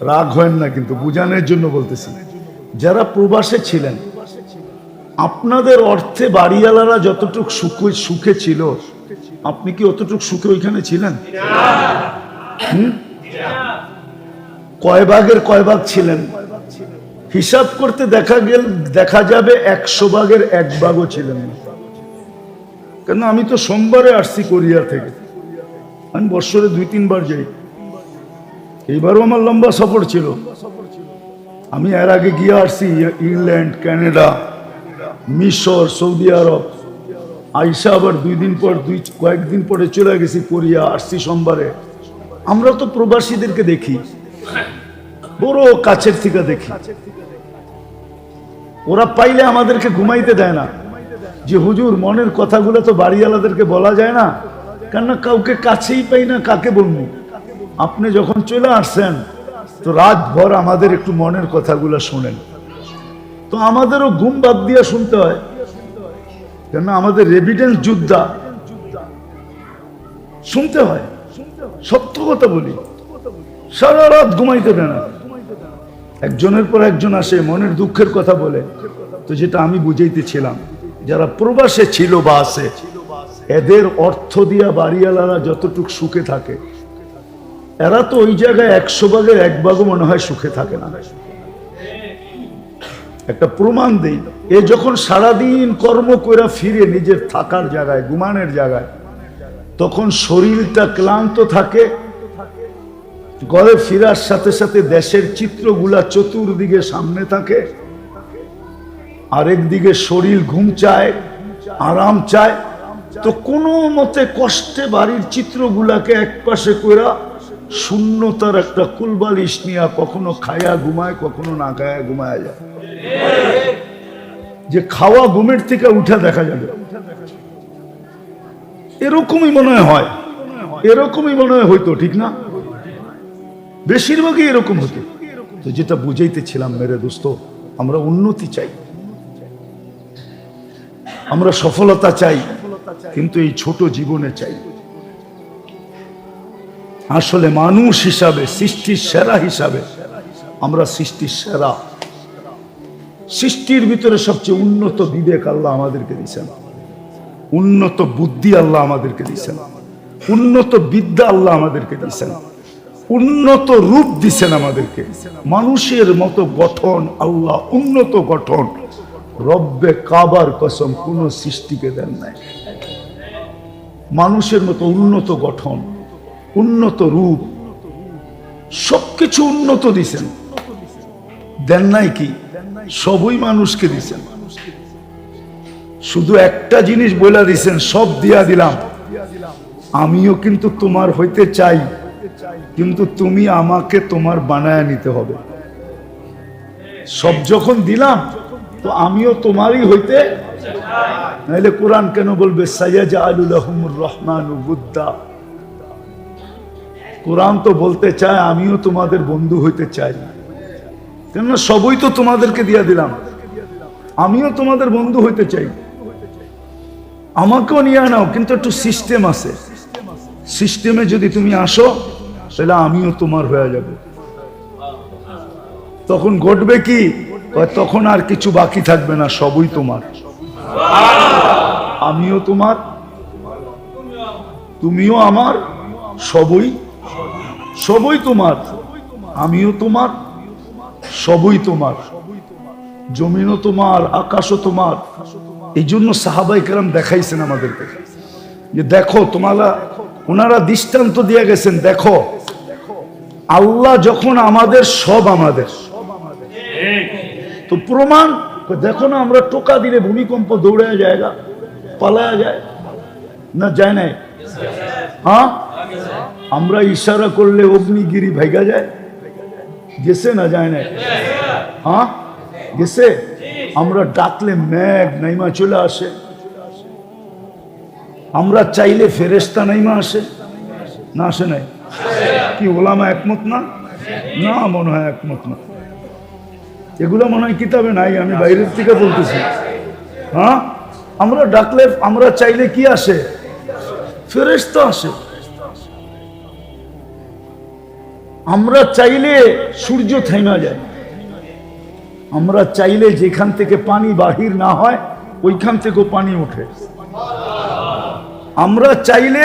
রাগ হয় না, কিন্তু বুঝানোর জন্য বলতেছি। যারা প্রবাসে ছিলেন, আপনাদের অর্থে বাড়িওয়ালারা যতটুক সুখে সুখে ছিল, আপনি কি অতটুক সুখে ওইখানে ছিলেন? কয় ভাগের কয় ভাগ ছিলেন? হিসাব করতে দেখা গেল, দেখা যাবে একশো ভাগের এক ভাগও ছিলেন কেন আমি তো সোমবারে আসছি কোরিয়া থেকে। আমি বৎসরে দুই তিনবার যাই। এইবারও আমার লম্বা সফর ছিল। আমি এর আগে গিয়ে আসছি ইংল্যান্ড, কানাডা, মিশর, সৌদি আরব। আইসা আবার দুই দিন পর, দুই, কয়েকদিন পরে চলে গেছি কোরিয়া, আসছি সোমবারে। আমরা তো প্রবাসীদেরকে দেখি। বড় কাছের থেকে দেখি। ওরা পাইলে আমাদেরকে ঘুমাইতে দেয় না। যে হুজুর, মনের কথাগুলো তো বাড়িওয়ালাদেরকে বলা যায় না। কেননা কাউকে কাছেই পাই না, কাকে বলব? আপনি যখন চলে আসছেন, তো রাতভর আমাদের একটু মনের কথাগুলো শোনেন। তো আমাদেরও ঘুম বাদ দিয়ে শুনতে হয়। কেন আমাদের রেভিডেন্স যোদ্ধা। শুনতে হয়। সত্য কথা বলি। সারা রাত ঘুমাইতে দেয় না। একজনের পর একজন আসে, মনের দুঃখের কথা বলে। তো যেটা আমি বুঝাইতেছিলাম, যারা প্রবাসে ছিল বা আছে, এদের অর্থ দিয়া বাড়িওয়ালারা যতটুক সুখে থাকে এরা তো ওই জায়গায় একশো ভাগের এক ভাগও মনে হয় সুখে থাকে না। একটা প্রমাণ দেই, এ যখন সারাদিন কর্ম করে ফিরে নিজের থাকার জায়গায়, ঘুমানের জায়গায়, তখন শরীরটা ক্লান্ত থাকে, ঘরে ফিরার সাথে সাথে দেশের চিত্রগুলা চতুর্দিকে সামনে থাকে আরেক দিকে শরীর ঘুম চায়, আরাম চায়। তো কোনো মতে কষ্টে বাড়ির চিত্রগুলাকে এক পাশে কইরা শূন্যতার একটা কুলবালিশ নিয়ে কখনো খায়া ঘুমায়, কখনো না খায়া ঘুমায় যায়। যে খাওয়া ঘুমের থেকে উঠা দেখা যাবে। এরকমই মনে হয়। এরকমই মনে হয় হইতো ঠিক না? বেশিরভাগই এরকম হতো। তো যেটা বুঝাইতেছিলাম, মেরে দোস্ত, আমরা উন্নতি চাই। আমরা সফলতা চাই, কিন্তু এই ছোট জীবনে চাই। আসলে মানুষ হিসাবে, সৃষ্টির সেরা হিসাবে আমরা সৃষ্টির সেরা। সৃষ্টির ভিতরে সবচেয়ে উন্নত বিবেক আল্লাহ আমাদেরকে দিয়েছেন। উন্নত বুদ্ধি আল্লাহ আমাদেরকে দিয়েছেন। উন্নত বিদ্যা আল্লাহ আমাদেরকে দিয়েছেন। উন্নত রূপ দিছেন আমাদেরকে। মানুষের মতো গঠন আল্লাহ, উন্নত গঠন। রব্বে কাবার কসম কোন সৃষ্টিকে দেন নাই। মানুষের মতো উন্নত গঠন উন্নত রূপ। সবকিছু উন্নত দিছেন। দেন নাই কি? সবই মানুষকে দিছেন। শুধু একটা জিনিস বলে দিছেন, সব দিয়া দিলাম। আমিও কিন্তু তোমার হইতে চাই, কিন্তু তুমি আমাকে তোমার বানায় নিতে হবে। সব যখন দিলাম, তো আমিও তোমারই হইতে নাহলে কোরআন কেন বলবে সাইয়াজ আলুল রহমান বুদ্ধা কোরআন তো বলতে চায়, আমিও তোমাদের বন্ধু হইতে চাই। কেননা সবই তো তোমাদেরকে দিয়া দিলাম। আমিও তোমাদের বন্ধু হইতে চাই। আমাকেও নিয়ে নাও, কিন্তু একটু সিস্টেম আছে। সিস্টেমে যদি তুমি আসো, তাহলে আমিও তোমার হয়ে যাব। তখন ঘটবে কি? তখন আর কিছু বাকি থাকবে না, সবই তোমার। আমিও তোমার, তুমিও আমার, সবই সবই তোমার, আমিও তোমার, সবই তোমার। জমিনও তোমার, আকাশও তোমার। এই জন্য সাহাবাই কেরাম দেখাইছেন আমাদেরকে। যে দেখো, তোমারা, ওনারা দৃষ্টান্ত দিয়ে গেছেন, দেখো। আল্লাহ যখন আমাদের সব আমাদের। তো প্রমাণ দেখো না, আমরা টোকা দিলে ভূমিকম্প দৌড়ে জায়গা পালায়া যায়। না যায় নাই? হ্যাঁ? আমরা ইশারা করলে অগ্নিগিরি ভেগা যায়? গেছে না যায় নাই? হ্যাঁ? গেছে? আমরা ডাকলে ম্যাগ নাইমা চলে আসে। আমরা চাইলে ফেরেস্তা নাইমা আসে। না আসে নাই? কি ওলামা একমত না? না, মনে হয় একমত না। এগুলো মনে হয় কিতাবে নাই, আমি বাইরের থেকে বলতেছি। হ্যাঁ? আমরা ডাকলে, আমরা চাইলে কি আসে? ফেরেস্তা আসে। আমরা চাইলে সূর্য থেমা যায়। আমরা চাইলে যেখান থেকে পানি বাহির না হয়, ওইখান থেকেও পানি ওঠে। আমরা চাইলে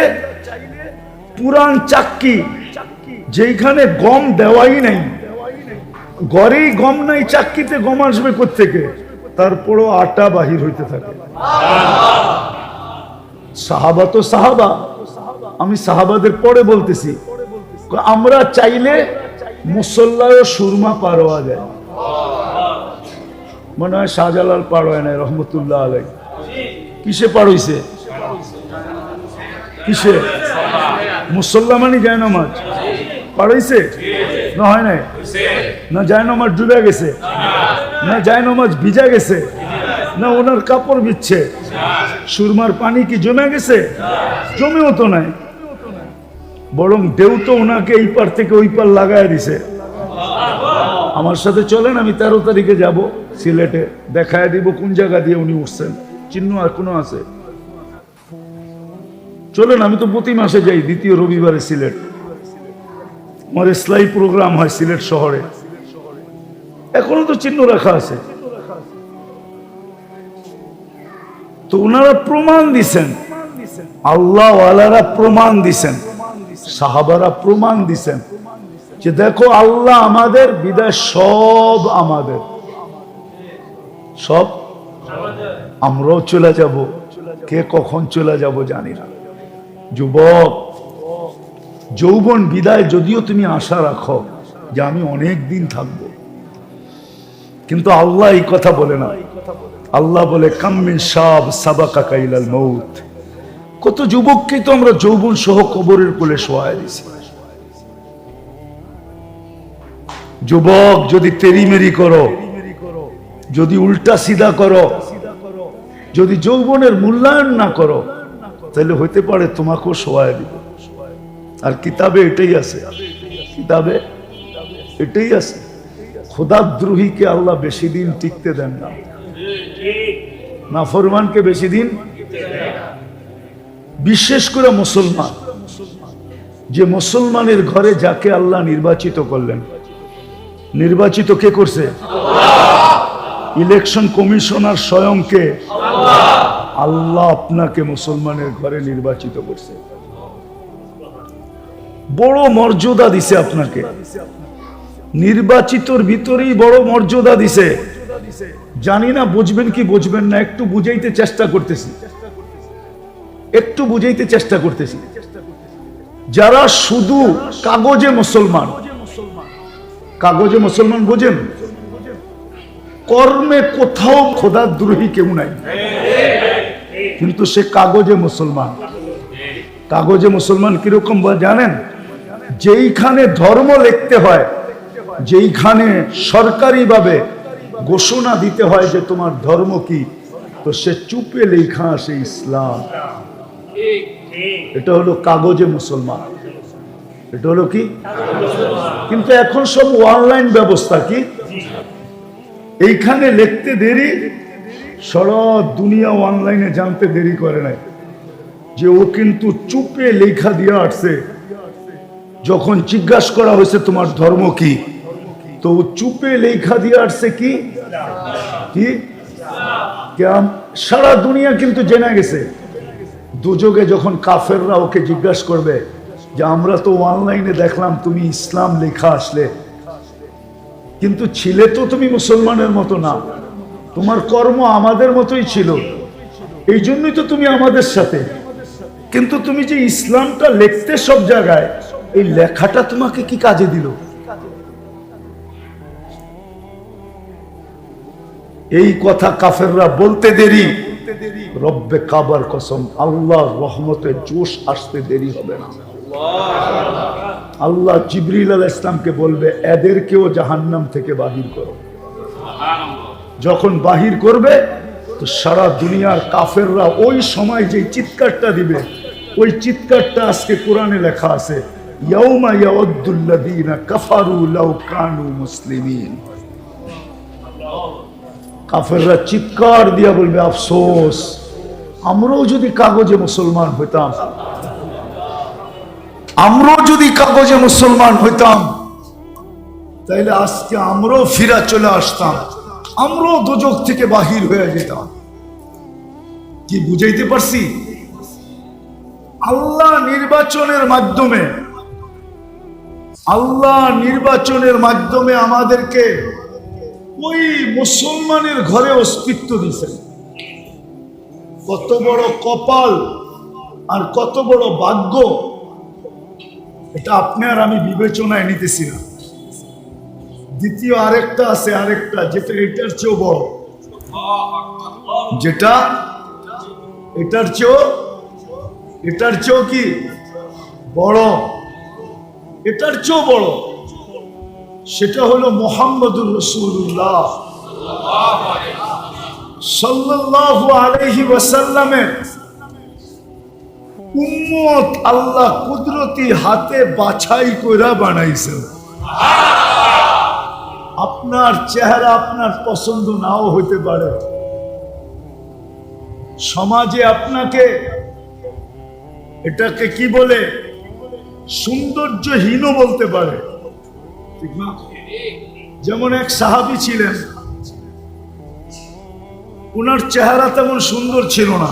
পুরান চাক্কি যেখানে গম দেওয়াই নাই। ঘরেই গম নাই, চাক্কিতে গম আসবে থেকে তারপরও আটা বাহির হইতে থাকে। সাহাবা তো সাহাবা। আমি সাহাবাদের পরে বলতেছি আমরা চাইলে মুসল্লায় সুরমা পারোয়া যায়। মনে হয় শাহজালাল পার হয় না রহমতুল্লাহ আলাই। কিসে পার হইছে? কিসে? মুসল্লা মানে যায় নামাজ। পার হইছে? না হয় নাই? না যায় নামাজ ডুবে গেছে? না যায় নামাজ ভিজা গেছে? না ওনার কাপড় বিচ্ছে সুরমার পানি কি জমে গেছে? জমেও তো নাই। বরং ঢেউ তো ওনাকে এই পার থেকে ওই পার লাগায় দিছে। আমার সাথে চলেন, আমি তেরো তারিখে যাব সিলেটে। দেখায় দিব কোন জায়গা দিয়ে উনি উঠছেন। চিহ্ন এখনও আছে? চলেন, আমি তো প্রতি মাসে যাই দ্বিতীয় রবিবারে সিলেট। আমার ইসলাই প্রোগ্রাম হয় সিলেট শহরে। এখনও তো চিহ্ন রাখা আছে। তো ওনারা প্রমাণ দিছেন। আল্লাহ আলারা প্রমাণ দিছেন। সাহাবারা প্রমাণ দিছেন যে দেখো আল্লাহ আমাদের, বিদায় সব আমাদের। সব? আমরাও চলে যাব। কে কখন চলে যাব জানি না। যুবক, যৌবন বিদায় যদিও তুমি আশা রাখো যে আমি অনেক দিন থাকব। কিন্তু আল্লাহ এই কথা বলে না। আল্লাহ বলে কাম্মিন সাব সাবাকা কাইলাল মৌত কত যুবককে তো আমরা যৌবন সহ কবরের কোলে শোয়ায় দিছি। যুবক, যদি তেরিমেরি করো, যদি উল্টা সিধা করো, যদি যৌবনের মূল্যায়ন না করো, তাহলে হইতে পারে তোমাকেও শোয়ায় দিব। আর কিতাবে এটাই আছে। কিতাবে এটাই আছে। খোদাদ্রোহীকে আল্লাহ বেশি দিন টিকতে দেন না। নাফরমানকে বেশি দিন বিশেষ করে মুসলমান। যে মুসলমানের ঘরে যাকে আল্লাহ নির্বাচিত করলেন। নির্বাচিত কে করছে? Election commissioner স্বয়ংকে। আল্লাহ আপনাকে মুসলমানের ঘরে নির্বাচিত করছে। বড় মর্যাদা দিছে আপনাকে। নির্বাচিতর ভিতরেই বড় মর্যাদা দিছে। জানি না, বুঝবেন কি বুঝবেন না, একটু বুঝাইতে চেষ্টা করতেছি। একটু বুঝাইতে চেষ্টা করতেছি। যারা শুধু কাগজে মুসলমান কাগজে মুসলমান বোঝেন? কর্মে কোথাও খোদাদ্রোহী কেউ নাই। কিন্তু সে কাগজে মুসলমান। কাগজে মুসলমান কীরকম জানেন? যেইখানে ধর্ম লিখতে হয়, যেইখানে সরকারিভাবে ঘোষণা দিতে হয় যে তোমার ধর্ম কি, তো সে চুপে লেখা আসে ইসলাম। এটা হলো কাগজে মুসলমান। এটা হলো কি? কিন্তু এখন সব অনলাইন ব্যবস্থা কি? এইখানে লিখতে দেরি, সারা দুনিয়া অনলাইনে জানতে দেরি করে নাই। যে ও কিন্তু চুপে লেখা দিয়ে আসছে। যখন জিজ্ঞাসা করা হয়েছে, তোমার ধর্ম কি? তো চুপে লেখা দিয়ে আসছে কি? সারা দুনিয়া কিন্তু জেনে গেছে। দুযোগে যখন কাফেররা ওকে জিজ্ঞাসা করবে যে, আমরা তো অনলাইনে দেখলাম তুমি ইসলাম লেখা আসলে। কিন্তু ছিলে তো তুমি মুসলমানের মতো না। তোমার কর্ম আমাদের মতোই ছিল। এই জন্যই তো তুমি আমাদের সাথে। কিন্তু তুমি যে ইসলামটা লিখতে সব জায়গায়, এই লেখাটা তোমাকে কি কাজে দিল? এই কথা কাফেররা বলতে দেরি। রব্বে কাবার কসম জোশ আসতে দেরি হবে না। আল্লাহ জিবরিল আল ইসলামকে বলবে, এদেরকেও জাহান্নাম থেকে বাহির করো। যখন বাহির করবে, তো সারা দুনিয়ার কাফেররা ওই সময় যে চিৎকারটা দিবে, ওই চিৎকারটা আজকে কোরআনে লেখা আছে, ইয়াউমা ইয়াউদ্দুল্লাযীনা কাফারু লাউ কানু মুসলিমিন। কাফেররা চিৎকার দিয়া বলবে, আফসোস, আমরাও যদি কাগজে মুসলমান হইতাম, আমরাও যদি কাগজে মুসলমান হইতাম, তাইলে আজকে আমরাও ফিরা চলে আসতাম, আমরাও দোজক থেকে বাহির হয়ে যেতাম। কি বুঝাইতে পারছি? আল্লাহ নির্বাচনের মাধ্যমে, আল্লাহ নির্বাচনের মাধ্যমে আমাদেরকে ওই মুসলমানের ঘরে অস্তিত্ব দিয়েছেন কত বড় কপাল আর কত বড় ভাগ্য, এটা আপনি আর আমি বিবেচনায় নিতেছি না। দ্বিতীয় আরেকটা আছে, আরেকটা, যেটা এটার চেয়েও বড়। যেটা এটার চেয়েও এটার চেয়েও কি? বড়। এটার চেয়েও বড়। সেটা হলো মোহাম্মদুর রসুল্লাহ সাল্লাল্লাহু আলাইহি ওয়াসাল্লামের উম্মত আল্লাহ কুদরতি হাতে বাছাই আপনার চেহারা আপনার পছন্দ নাও হতে পারে। সমাজে আপনাকে এটাকে কি বলে? সৌন্দর্যহীন বলতে পারে। যেমন এক সাহাবি ছিলেন ওনার চেহারা তেমন সুন্দর ছিল না।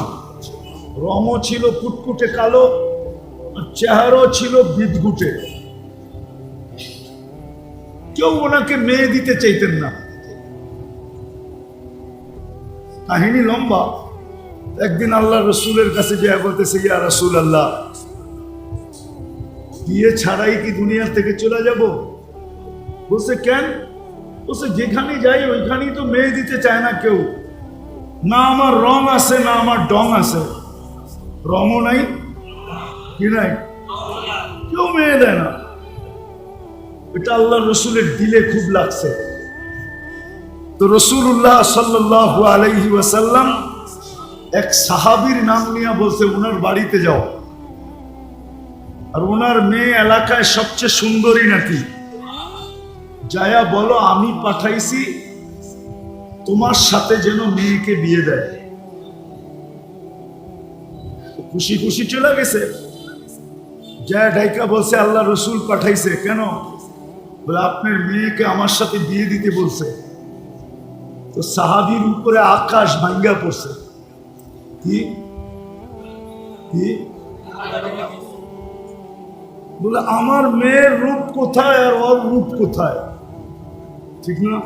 রমও ছিল কুটকুটে কালো, আর চেহারাও ছিল বিদগুটে কেউ ওনাকে মেয়ে দিতে চাইতেন না। কাহিনী লম্বা। একদিন আল্লাহ রসুলের কাছে যে বলতেছে, ইয়া রসুল আল্লাহ বিয়ে ছাড়াই কি দুনিয়ার থেকে চলে যাব? বলছে, কেন? বলছে যেখানে যাই, ওইখানেই তো মেয়ে দিতে চায় না কেউ। না আমার রং আছে, না আমার ডং আছে। রঙও নাই, কি নাই? কেউ মেয়ে দেয় না। এটা আল্লাহ রসুলের দিলে খুব লাগছে। তো রসুল্লাহ সাল্লাহ আলাইহি ওয়াসাল্লাম এক সাহাবির নাম নিয়ে বলছে, ওনার বাড়িতে যাও। আর ওনার মেয়ে এলাকায় সবচেয়ে সুন্দরী নাকি যায়া বলো, আমি পাঠাইছি, তোমার সাথে যেন মেয়েকে বিয়ে দেয়। খুশি খুশি চলে গেছে। জয়া ডাইকা বলছে, আল্লাহ রসুল পাঠাইছে। কেন? বলে, আপনার মেয়েকে আমার সাথে বিয়ে দিতে বলছে। তো সাহাবির উপরে আকাশ ভাঙ্গা পড়ছে। কি? বলে, আমার মেয়ের রূপ কোথায় আর ওর রূপ কোথায়? ঠিক না?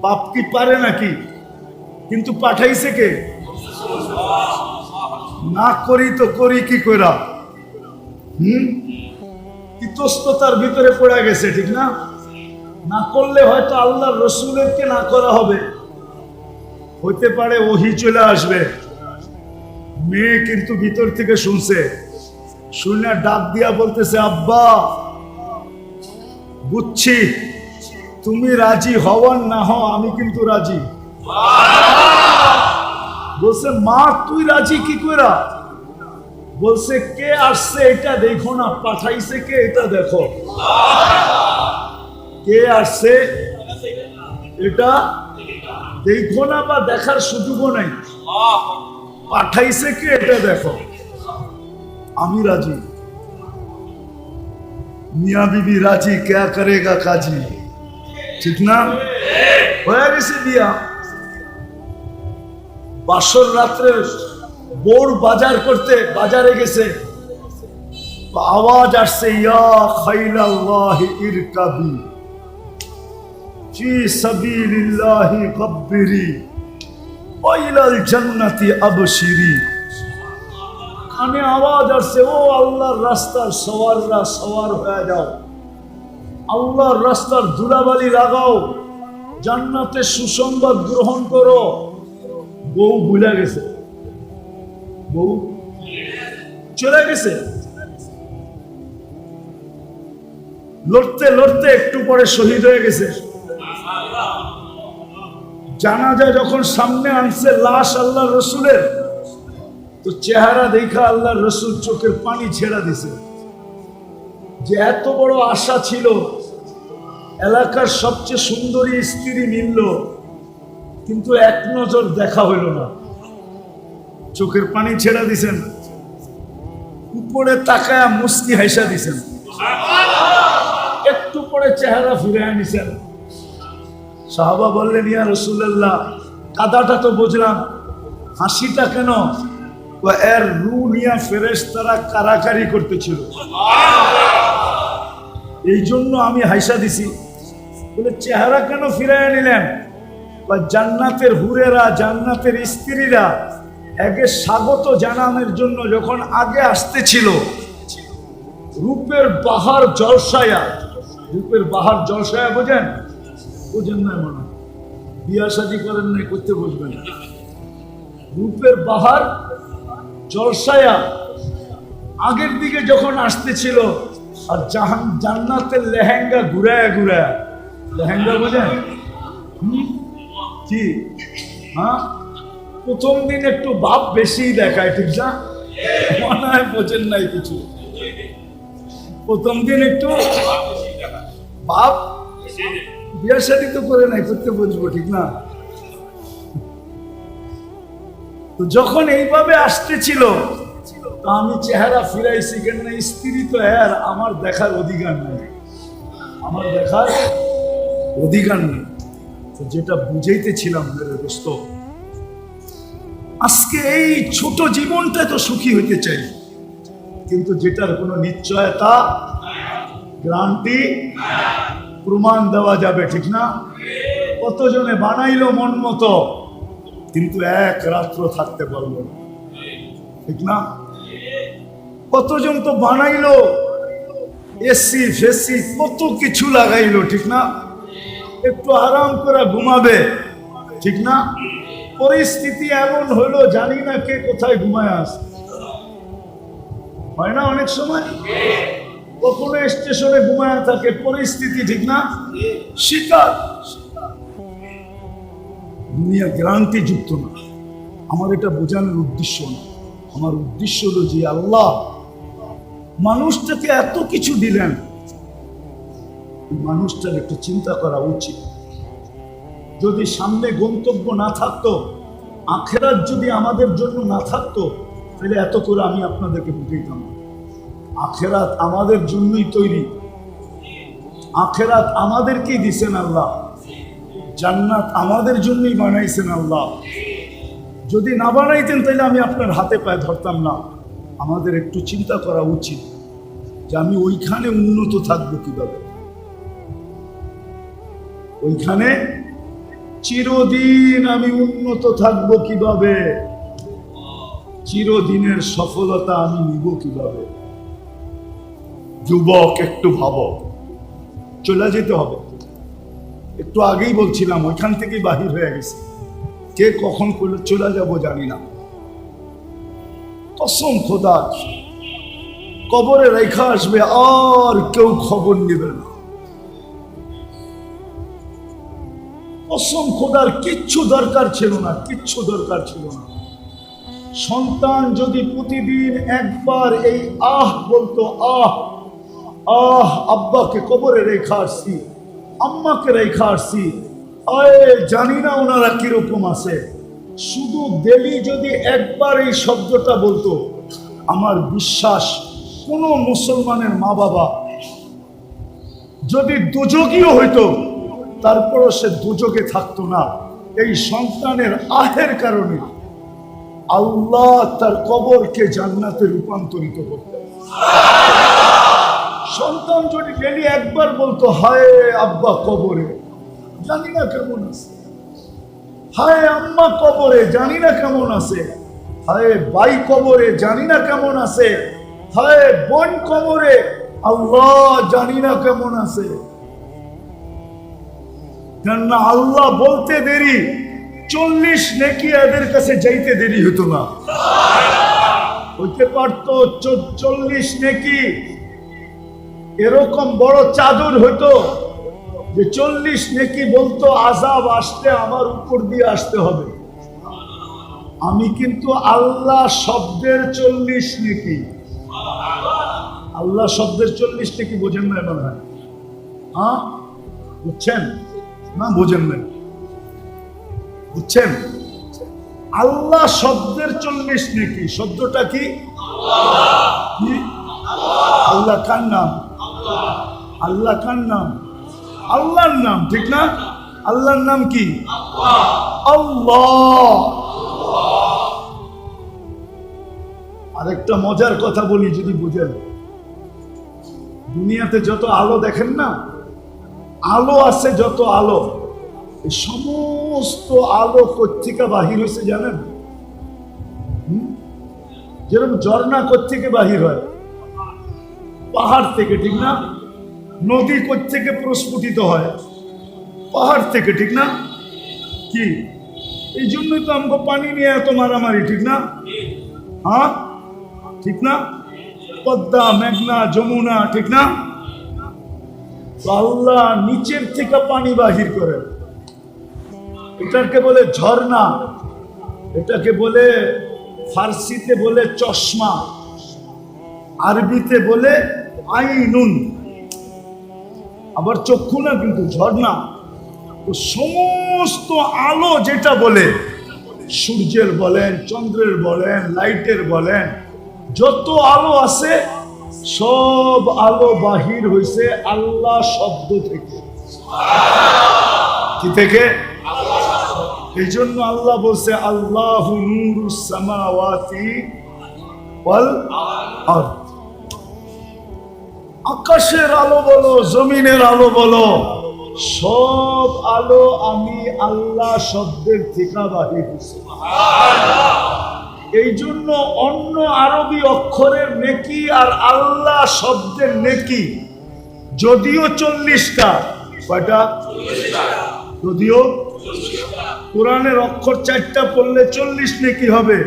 বাপ কি পারে নাকি? কিন্তু পাঠাইছে কে? না করি তো করি কি করা হুম? ইতস্ততার ভিতরে পড়ে গেছে, ঠিক না? না করলে হয়তো আল্লাহ রসুলেরকে না করা হবে। হইতে পারে ওহি চলে আসবে। মেয়ে কিন্তু ভিতর থেকে শুনছে। শুনে ডাক দিয়া বলতেছে, আব্বা, বুঝছি। তুমি রাজি হওয়ার না হও, আমি কিন্তু রাজি। বলছে, মা, তুই রাজি কি করা বলছে, কে আসছে এটা দেখো না, পাঠাইছে কে এটা দেখো। কে আসছে এটা দেখো না বা দেখার সুযোগও নাই। পাঠাইছে কে এটা দেখো। আমি রাজি। মিয়া বিবি, রাজি, কে করেগা কাজী? ঠিক না হয়ে গেছে বিয়া। বাসর রাত্রে বোর বাজার করতে বাজারে গেছে। আওয়াজ আসছে, ইয়া খাইলাল্লাহি ইরকাবি ফি সাবিলিল্লাহি ওয়াইলাল জান্নাতি আবশিরি। কানে আওয়াজ আসছে, ও আল্লাহর রাস্তার সওয়াররা, সওয়ার হয়ে যাও। আল্লাহর রাস্তার ধুলাবালি লাগাও, জান্নাতে সুসংবাদ গ্রহণ করো। বউ ভুলে গেছে। বউ চলে গেছে। লড়তে লড়তে একটু পরে শহীদ হয়ে গেছে। জানাজা যখন সামনে আনছে, লাশ আল্লাহ রসুলের, তো চেহারা দেখা আল্লাহ রসুল চোখের পানি ছেড়া দিছে। যে এত বড় আশা ছিল, এলাকার সবচেয়ে সুন্দরী স্ত্রী মিলল, কিন্তু এক নজর দেখা হইল না। চোখের পানি ছেড়া দিছেন, উপরে তাকায় মুস্কি হাইসা দিছেন। একটু পরে চেহারা ফিরে আনিছেন সাহাবা বললেন, ইয়া রসুল্লাহ কাদাটা তো বুঝলাম, হাসিটা কেন? এর রু নিয়া ফেরেস তারা কারাকারি করতেছিল। এই জন্য আমি হাইসা দিছি। বলে, চেহারা কেন ফিরাইয়া নিলেন? বা, জান্নাতের হুরেরা, জান্নাতের স্ত্রীরা একে স্বাগত জানানোর জন্য যখন আগে আসতেছিল, রূপের বাহার জলসায়া, রূপের বাহার জলসায়া বোঝেন? বোঝেন না মনে। বিয়া শাদি করেন নাই, করতে বসবেন রূপের বাহার জলসায়া আগের দিকে যখন আসতেছিল আর জাহান জান্নাতের লেহেঙ্গা ঘুরায় ঘুরায়। লেহেঙ্গা বোঝেন? কি? হ্যাঁ? প্রথম দিন একটু ভাব বেশি দেখায়, ঠিক না? মনে হয় বোঝেন নাই কিছু। প্রথম দিন একটু বাপ বিয়ে শাড়ি তো করে নাই, করতে বুঝব, ঠিক না? তো যখন এইভাবে আসতেছিল আমি চেহারা ফিরাইছি কেন স্ত্রী তো এর আমার দেখার অধিকার নেই। আমার দেখার অধিকার নেই। তো যেটা বুঝাইতেছিলাম, মেরে দোস্ত, আজকে এই ছোট জীবনটা তো সুখী হইতে চাই। কিন্তু যেটার কোনো নিশ্চয়তা, গ্রান্টি, প্রমাণ দেওয়া যাবে, ঠিক না? কতজনে বানাইলো মন মতো, কিন্তু এক রাত্র থাকতে পারল না, ঠিক না? কতজন তো বানাইলো? এসি ফেসি কত কিছু লাগাইলো, ঠিক না? একটু আরাম করে ঘুমাবে, ঠিক না? পরিস্থিতি এমন হলো, জানি না কে কোথায় ঘুমায় আসে হয় না অনেক সময়? কখনো স্টেশনে ঘুমায় থাকে, পরিস্থিতি ঠিক না? শিকার। দুনিয়া গ্রান্তি যুক্ত না। আমার এটা বোঝানোর উদ্দেশ্য না। আমার উদ্দেশ্য হলো যে আল্লাহ মানুষটাকে এত কিছু দিলেন, মানুষটার একটু চিন্তা করা উচিত। যদি সামনে গন্তব্য না থাকতো, আখেরাত যদি আমাদের জন্য না থাকতো, তাহলে এত করে আমি আপনাদেরকে বুঝাইতাম। আখেরাত আমাদের জন্যই তৈরি। আখেরাত আমাদেরকেই দিছেন আল্লাহ। জান্নাত আমাদের জন্যই বানাইছেন আল্লাহ। যদি না বানাইতেন, তাহলে আমি আপনার হাতে পায়ে ধরতাম না। আমাদের একটু চিন্তা করা উচিত যে আমি ওইখানে উন্নত থাকব কীভাবে। ওইখানে চিরদিন আমি উন্নত থাকব কীভাবে? চিরদিনের সফলতা আমি নিব কীভাবে? যুবক, একটু ভাবো। চলে যেতে হবে। একটু আগেই বলছিলাম, ওইখান থেকেই বাহির হয়ে গেছে। কে কখন চলে যাব জানি না। কসম খোদা কবরে রেখা আসবে, আর কেউ খবর নেবে না। কসম খোদার কিচ্ছু দরকার ছিল না, কিচ্ছু দরকার ছিল না। সন্তান যদি প্রতিদিন একবার এই আহ বলতো, আহ আহ, আব্বাকে কবরে রেখা আসছি, আম্মাকে রেখা আসছি, আয়, জানি না ওনারা কীরকম আছে। শুধু দেলি যদি একবার এই শব্দটা বলতো, আমার বিশ্বাস কোনো মুসলমানের মা বাবা যদি দুযোগীও হইতো, তারপরও সে দুযোগে থাকতো না। এই সন্তানের আহের কারণে আল্লাহ তার কবরকে জান্নাতে রূপান্তরিত করতেন। সন্তান যদি ডেলি একবার বলতো, হায় আব্বা কবরে, জানি না কেমন আছে। হায় আম্মা কবরে, জানি না কেমন আছে। হায় বাই কবরে, জানি না কেমন আছে। হায় বোন কবরে, আল্লাহ জানি না কেমন আছে। কেননা আল্লাহ বলতে দেরি, চল্লিশ নেকি এদের কাছে যাইতে দেরি হতো না। হইতে পারতো চল্লিশ নেকি, এরকম বড় চাদর হইতো যে চল্লিশ নেকি বলতো আজাব আসতে আমার উপর দিয়ে আসতে হবে। আমি কিন্তু আল্লাহ শব্দের চল্লিশ নেকি। আল্লাহ শব্দের চল্লিশ নেকি বোঝেন না মনে হয় হ্যাঁ? বুঝছেন? না, বোঝেন না বুঝছেন? আল্লাহ শব্দের চল্লিশ নেকি, শব্দটা কি? আল্লাহ কার নাম? আল্লাহ কার নাম? আল্লাহর নাম, ঠিক না? আল্লাহর নাম কি? আল্লাহ। আরেকটা মজার কথা বলি যদি বুঝেন। দুনিয়াতে যত আলো দেখেন না, আলো আছে যত আলো। সমস্ত আলো কোথেকে বাহির হয়েছে জানেন? যেরকম ঝর্ণা কোথেকে বাহির হয়? পাহাড় থেকে, ঠিক না? নদী কোথেকে প্রস্ফুটিত হয়? পাহাড় থেকে, ঠিক না? কি? এই জন্যই তো আমাকে পানি নিয়ে এত মারামারি, ঠিক না? হ্যাঁ? ঠিক না? পদ্মা, মেঘনা, যমুনা, ঠিক না? আল্লাহ নিচের থেকে পানি বাহির করেন। এটাকে বলে ঝর্ণা, এটাকে বলে ফার্সিতে বলে চশমা, আরবিতে বলে আইনুন। আবার চক্ষু না, কিন্তু ঝর্ণা। তো সমস্ত আলো যেটা বলে, সূর্যের বলেন, চন্দ্রের বলেন, লাইটের বলেন, যত আলো আছে, সব আলো বাহির হয়েছে আল্লাহ শব্দ থেকে। কি থেকে? এই জন্য আল্লাহ বলছে, আল্লাহ সামাওয়াতি ওয়াল আরদ। আকাশের আলো বলো, জমিনের আলো বলো, সব আলো আমি আল্লাহ শব্দের থেকে বাহির এই জন্য অন্য আরবি অক্ষরের নেকি আর আল্লাহ শব্দের নেকি, যদিও চল্লিশটা। কয়টা? যদিও কোরআনের অক্ষর চারটা পড়লে চল্লিশ নেকি হবে,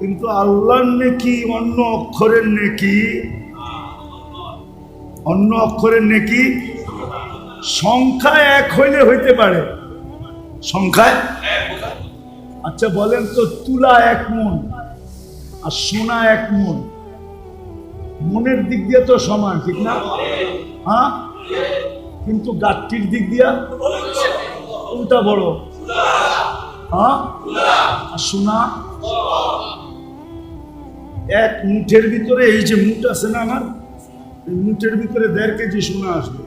কিন্তু আল্লাহর নেকি, অন্য অক্ষরের নেকি অন্য অক্ষরের নেকি? সংখ্যায় এক হইলে হইতে পারে। সংখ্যায় আচ্ছা বলেন তো, তুলা এক মন আর সোনা এক মন। মনের দিক দিয়ে তো সমান, ঠিক না? হ্যাঁ? কিন্তু গাঠটির দিক দিয়া কোনটা বড়। হ্যাঁ? আর সোনা? এক মুঠের ভিতরে এই যে মুঠ আছে না আমার মুঠের ভিতরে দেড় কেজি সোনা আসবে।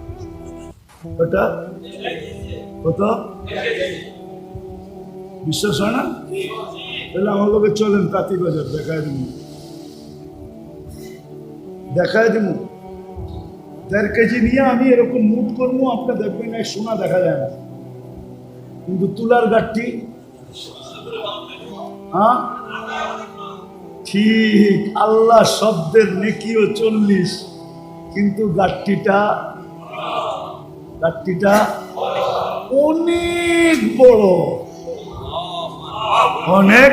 ওটা কত? বিশ্বাস হয় না? তাহলে আমার লোকে চলেন তাঁতি বাজার, দেখায় দিব দেখায় দিব দেড় কেজি নিয়ে আমি এরকম মুট করব আপনার দেখবেন এক সোনা দেখা যায় না। কিন্তু তুলার গাঠটি হ্যাঁ? ঠিক, আল্লাহ শব্দের নেকিও চল্লিশ। কিন্তু গাঠটিটা গাঠটিটা অনেক বড়। অনেক?